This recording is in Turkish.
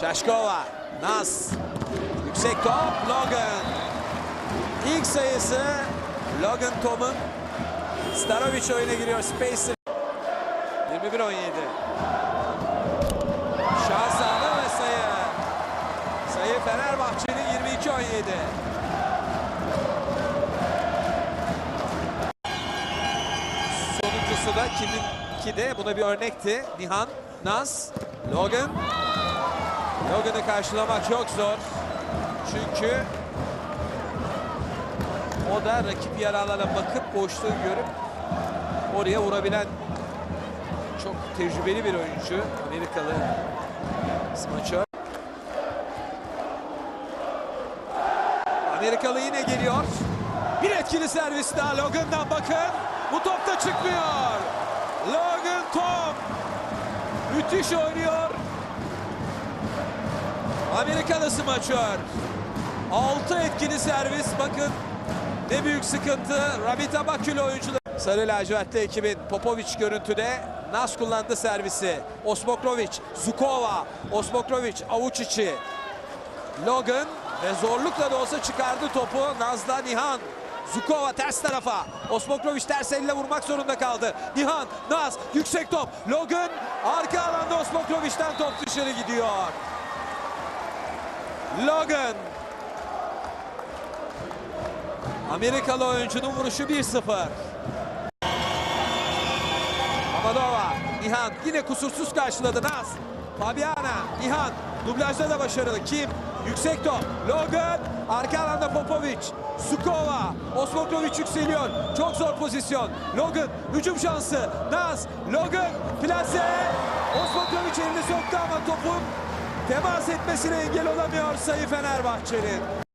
Şaşkova. Nas. Yüksek top. Logan. İlk sayısı Logan Tom'un. Starovic oyuna giriyor. Spacer. 21-17. Şahzade ve sayı. Sayı Fenerbahçe'nin 22-17. Sonuncusu da kiminki de buna bir örnekti. Nihan, Naz, Logan. Logan'ı karşılamak çok zor. Çünkü o da rakip yer alana bakıp boşluğu görüp oraya vurabilen çok tecrübeli bir oyuncu. Amerikalı smaçör. Amerikalı yine geliyor. Bir etkili servis daha Logan'dan bakın. Bu top da çıkmıyor. Logan Tom. Müthiş oynuyor. Amerikalı smaçör. 6 etkili servis bakın. Ne büyük sıkıntı. Rabita Bakül oyuncuları. Sarı lacivertli ekibin Popovic görüntüde. Nas kullandı servisi. Osmokrovic, Zukova, Osmokrovic avuç içi. Logan ve zorlukla da olsa çıkardı topu. Naz'la Nihan. Zukova ters tarafa. Osmokrovic ters elle vurmak zorunda kaldı. Nihan, Naz, yüksek top. Logan arka alanda Osmokrovic'ten top dışarı gidiyor. Logan. Amerikalı oyuncunun vuruşu 1-0. Amadova, Nihan yine kusursuz karşıladı Naz. Fabiana, Nihan dublajda da başarılı. Kim? Yüksek top. Logan, arka alanda Popovic. Sukova, Osmokrovic yükseliyor. Çok zor pozisyon. Logan, hücum şansı. Naz, Logan, plase. Osmokrovic elini soktu ama topun temas etmesine engel olamıyor sayı Fenerbahçe'nin.